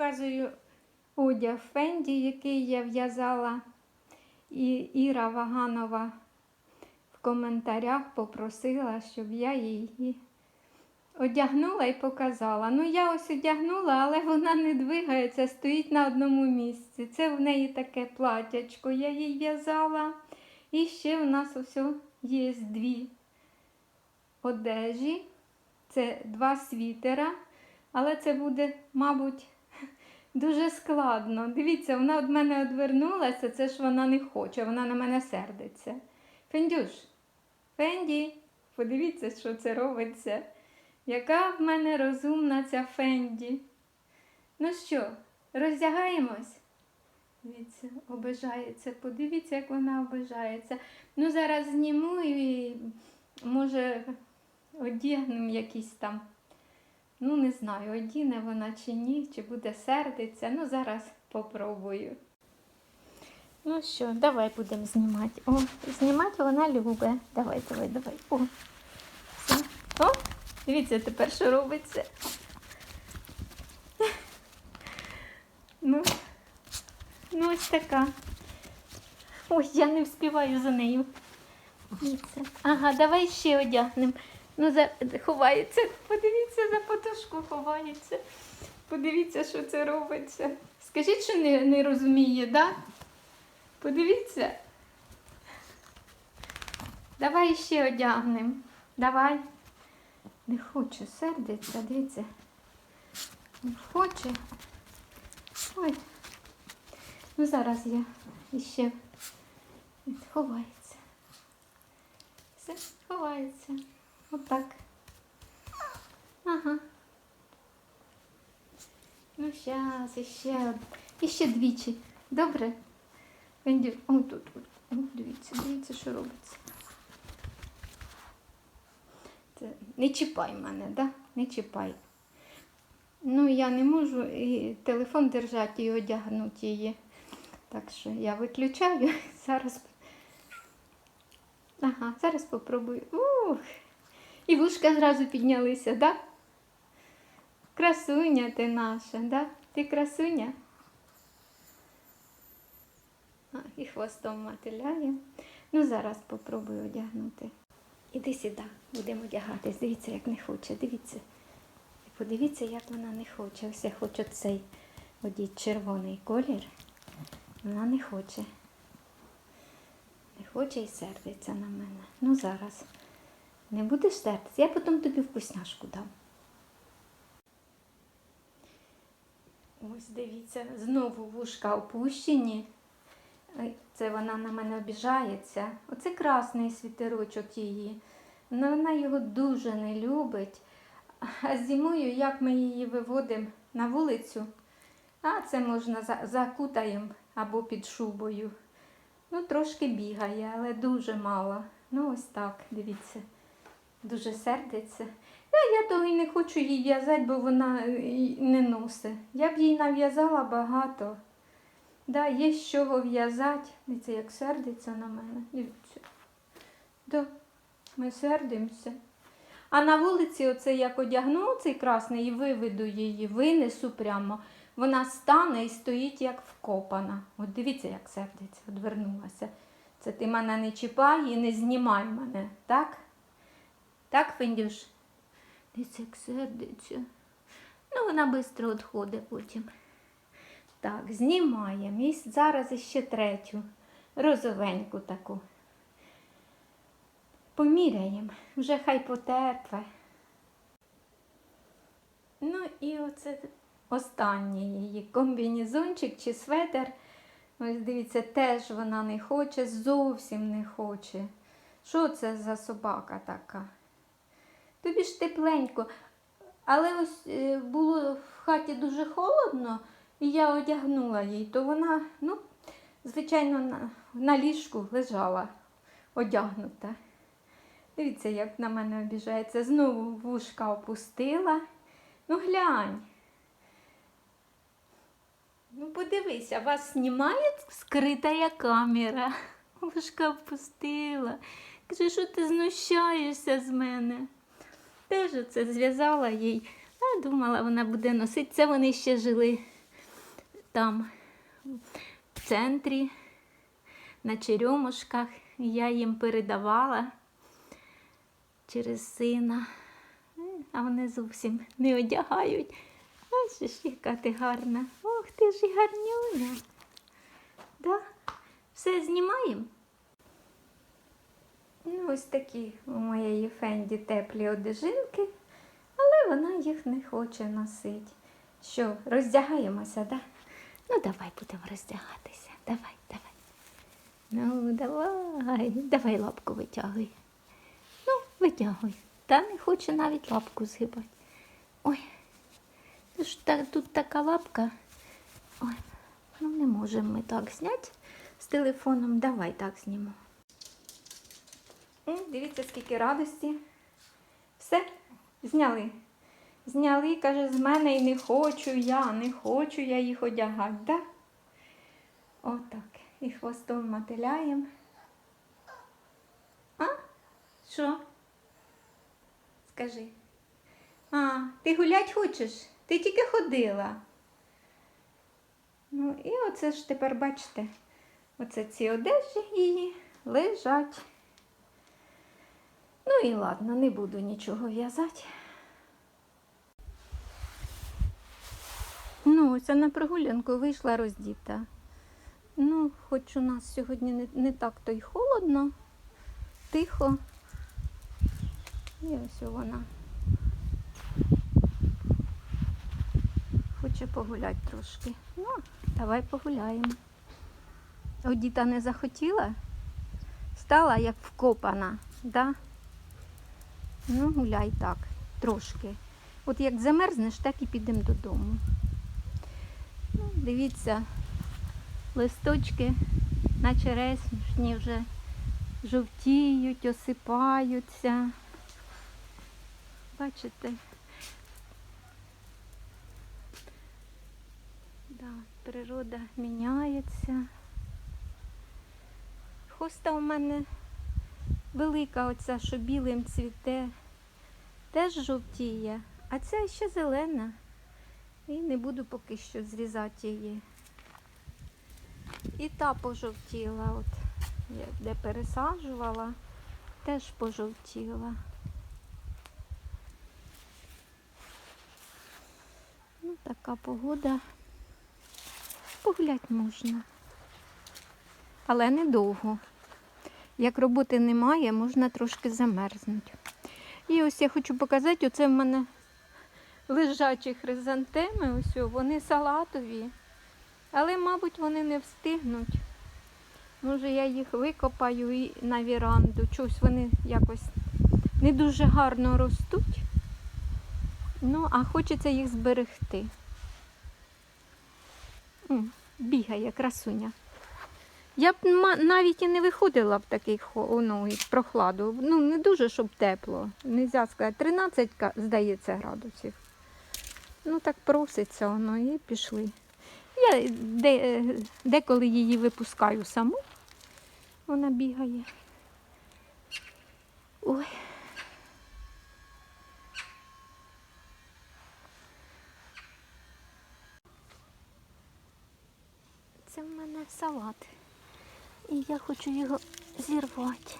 показую одяг Фенді, який я в'язала. І Іра Ваганова в коментарях попросила, щоб я її одягнула і показала. Ну, я ось одягнула, але вона не двигається, стоїть на одному місці. Це в неї таке платячко, я їй в'язала. І ще в нас ось є дві одежі. Це два світера, але це буде, мабуть, дуже складно. Дивіться, вона від мене одвернулася, це ж вона не хоче, вона на мене сердиться. Фендюш, Фенді, подивіться, що це робиться. Яка в мене розумна ця Фенді. Ну що, роздягаємось? Дивіться, обижається. Подивіться, як вона обижається. Ну, зараз зніму і може одягнемо якісь там. Ну, не знаю, одіне вона чи ні, чи буде сердиться. Ну, зараз попробую. Ну що, давай будемо знімати. О, знімати вона любить. Давай, давай, давай. О, все. О, дивіться, тепер що робиться. Ну, ну ось така. Ой, я не вспіваю за нею. Ага, давай ще одягнемо. Ну, за... ховається. Подивіться, за подушку ховається. Подивіться, що це робиться. Скажіть, що не, не розуміє? Да? Подивіться. Давай ще одягнемо. Давай. Не хоче, сердиться, дивіться. Не хоче. Ой. Ну зараз я іще ховається. Все, ховається. Отак. Ага. Ну, зараз іще, іще двічі. Добре? Венді, о, тут, тут. О, дивіться, дивіться, що робиться. Це, не чіпай мене, да? Не чіпай. Ну, я не можу і телефон держати і одягнути її. Так що я виключаю. Зараз. Ага, зараз попробую. Ух. І вушка зразу піднялися, да? Красуня ти наша, да? Ти красуня? А, і хвостом мотиляє. Ну, зараз попробую одягнути. Іди сюди, будемо одягатись. Дивіться, як не хоче. Дивіться. І подивіться, як вона не хоче. Ось я хочу цей одіть червоний колір. Вона не хоче. Не хоче і сердиться на мене. Ну зараз. Не будеш сердитися, я потім тобі вкусняшку дам. Ось дивіться, знову вушка опущені. Це вона на мене обіжається. Оце красний світерочок її. Ну, вона його дуже не любить. А зимою, як ми її виводимо на вулицю, а це можна за- закутаємо або під шубою. Ну, трошки бігає, але дуже мало. Ну, ось так, дивіться. Дуже сердиться. Я, я того і не хочу їй в'язати, бо вона е, не носить. Я б їй нав'язала багато. Да, є з чого в'язати. Дивіться, як сердиться на мене. Дивіться. Да, ми сердимося. А на вулиці, оце як одягну цей красний і виведу її, винесу прямо. Вона стане і стоїть як вкопана. От дивіться, як сердиться, одвернулася. Це ти мене не чіпай і не знімай мене, так? Так, Фендюш? Дивіться, як сердиться. Ну, вона швидко відходить потім. Так, знімаємо. І зараз іще третю, розовеньку таку. Поміряємо, вже хай потерпе. Ну і оце останній її комбінезончик чи светер. Ось дивіться, теж вона не хоче, зовсім не хоче. Що це за собака така? Тобі ж тепленько. Але ось е, було в хаті дуже холодно, і я одягнула їй, то вона, ну, звичайно, на, на ліжку лежала одягнута. Дивіться, як на мене обіжається. Знову вушка опустила. Ну, глянь. Ну, подивися, вас знімає скрита камера. Вушка опустила. Каже, що ти знущаєшся з мене? Теж оце зв'язала їй. А думала, вона буде носити. Це вони ще жили там в центрі, на черемушках. Я їм передавала через сина. Е, А вони зовсім не одягають. Бачиш, яка ти гарна. Ох, ти ж і гарнюня. Да? Все знімаємо? Ну, ось такі у моєї Фенді теплі одежинки, але вона їх не хоче носити. Що, роздягаємося, да? Ну, давай будемо роздягатися. Давай, давай. Ну, давай, давай лапку витягуй. Ну, витягуй. Та не хоче навіть лапку згибати. Ой, тут така лапка. Ой, ну не можемо ми так зняти з телефоном. Давай так знімемо. Дивіться, скільки радості. Все, зняли. Зняли, каже, з мене і не хочу я, не хочу я їх одягати, да? Отак. І хвостом мотиляємо. А? Що? Скажи. А, ти гулять хочеш? Ти тільки ходила. Ну, і оце ж тепер, бачите, оце ці одежі її лежать. Ну і ладно, не буду нічого в'язати. Ну, ось на прогулянку вийшла роздіта. Ну, хоч у нас сьогодні не, не так то й холодно, тихо. І ось вона. Хоче погуляти трошки. Ну, давай погуляємо. Одіта не захотіла, стала як вкопана, да? Ну, гуляй так, трошки. От як замерзнеш, так і підемо додому. Ну, дивіться, листочки на черешні вже жовтіють, осипаються. Бачите? Да, природа міняється. Хоста у мене велика оця, що білим цвіте, теж жовтіє, а ця ще зелена. І не буду поки що зрізати її. І та пожовтіла, от я де пересаджувала, теж пожовтіла. Ну, така погода. Погуляти можна. Але недовго. Як роботи немає, можна трошки замерзнути. І ось я хочу показати, оце в мене лежачі хризантеми, ось вони салатові. Але, мабуть, вони не встигнуть. Може, я їх викопаю і на віранду. Чогось вони якось не дуже гарно ростуть. Ну, а хочеться їх зберегти. Бігає красуня. Я б навіть і не виходила в такий ну, прохладу. Ну, не дуже, щоб тепло. Нельзя сказати. 13, здається, градусів. Ну, так проситься воно і пішли. Я де, деколи її випускаю саму. Вона бігає. Ой. Це в мене салат. Я хочу його зірвати.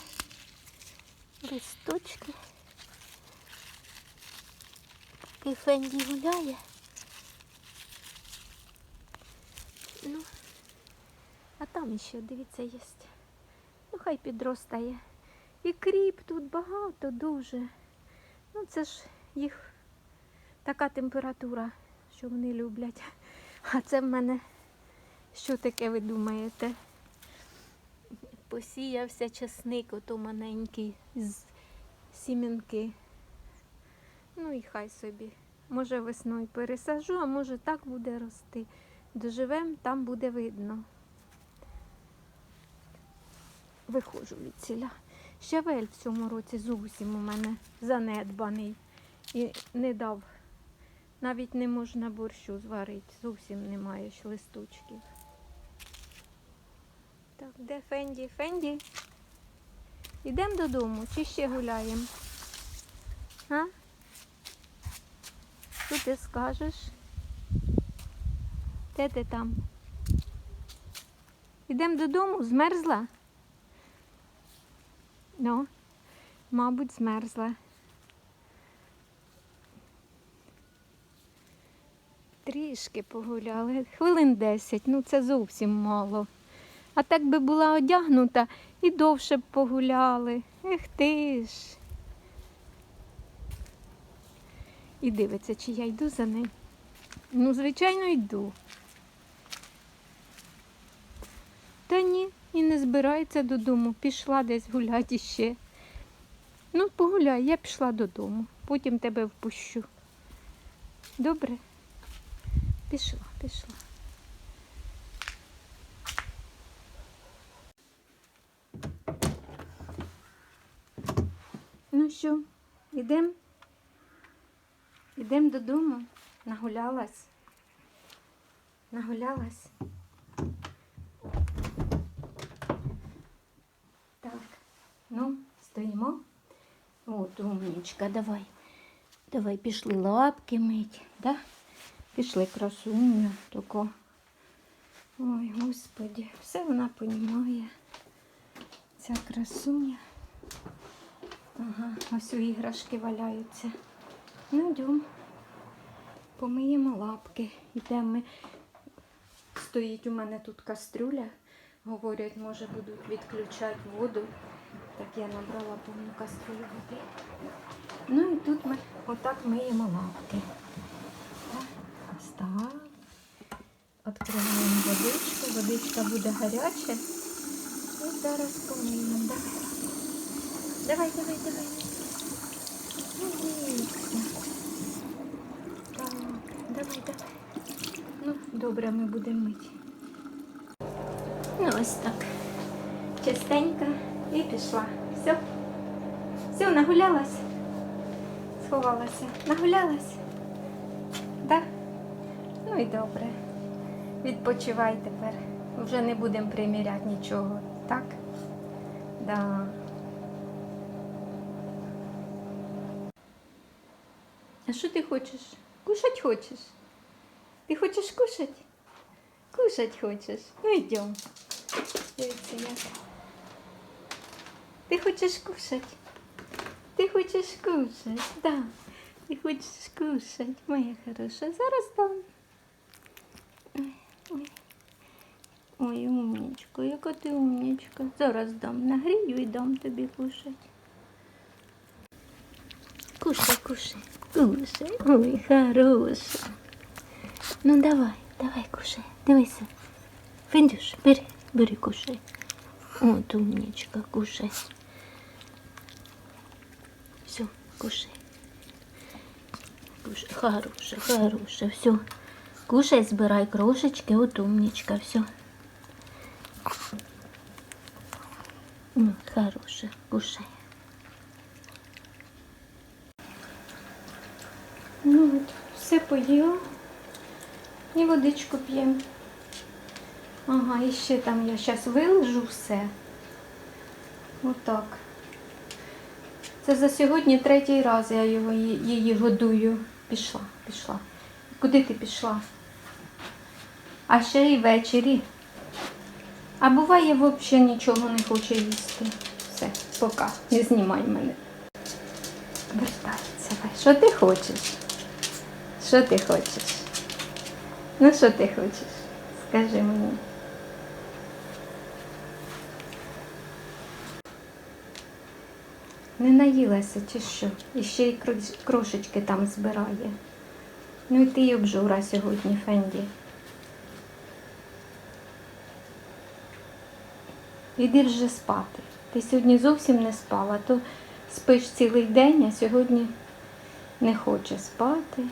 Листочки. Такий Фенді гуляє. Ну, а там ще, дивіться, є. Ну, хай підростає. І кріп тут багато дуже. Ну, це ж їх така температура, що вони люблять. А це в мене що таке ви думаєте? Посіявся часник, ото маленький з сімінки. Ну і хай собі. Може весною пересажу, а може так буде рости. Доживем, там буде видно. Виходжу від ціля. Щавель в цьому році зовсім у мене занедбаний і не дав. Навіть не можна борщу зварити, зовсім немає ж листочків. Так, де Фенді? Фенді? Йдемо додому чи ще гуляємо? А? Що ти скажеш? Де ти там? Ідемо додому, змерзла? Ну, мабуть, змерзла. Трішки погуляли, хвилин 10, ну це зовсім мало. А так би була одягнута і довше б погуляли. Ех ти ж. І дивиться, чи я йду за ним. Ну, звичайно, йду. Та ні, і не збирається додому. Пішла десь гуляти ще. Ну, погуляй, я пішла додому. Потім тебе впущу. Добре? Пішла, пішла. Ну що, йдемо? Йдемо додому. Нагулялась. Нагулялась. Так, ну, стоїмо. От, умнічка, давай. Давай пішли лапки мить, да? Пішли красуню тако. Ой, господі, все вона понімає. Ця красуня. Ага, ось у іграшки валяються. Ну, йдемо. Помиємо лапки. Йдемо ми. Стоїть у мене тут кастрюля. Говорять, може будуть відключати воду. Так я набрала повну кастрюлю води. Ну і тут ми отак миємо лапки. Ось так. Відкриваємо водичку. Водичка буде гаряча. І зараз помиємо. Давай. Давай, давай, давай. Ну. Давай, давай. Ну, добре, ми будемо мити. Ну, ось так. Чистенько і пішла. Все. Все, нагулялась. Сховалася. Нагулялась? Так? Ну і добре. Відпочивай тепер. Вже не будемо приміряти нічого, так? Да. А що ти хочеш? Кушать хочеш? Ти хочеш кушать? Кушать хочеш? Ну йдем. Дивіться, як. Ти хочеш кушать? Ти хочеш кушать? Да. Ти хочеш кушать, моя хороша. Зараз дам. Ой, ой. Ой, яка ти умнічка. Зараз дам. Нагрію і дам тобі кушать. Кушай, кушай, кушай. Ой, хороша. Ну давай, давай, кушай. Дивися. Фендюш, бери, бери, кушай. От умничка, кушай. Все, кушай. Кушай, хороша, хороша, все. Кушай, збирай крошечки, от умничка, все. Ну, хороша, кушай. Поїла. І водичку п'ємо. Ага, і ще там я зараз вилежу все. Отак. Це за сьогодні третій раз я його, її годую. Пішла, пішла. Куди ти пішла? А ще й ввечері. А буває, взагалі нічого не хоче їсти. Все, поки, не знімай мене. Вертається. Що ти хочеш? Що ти хочеш? Ну, що ти хочеш? Скажи мені. Не наїлася чи що? І ще й крошечки там збирає. Ну і ти й обжура сьогодні, Фенді. Іди вже спати. Ти сьогодні зовсім не спала, то спиш цілий день, а сьогодні не хоче спати.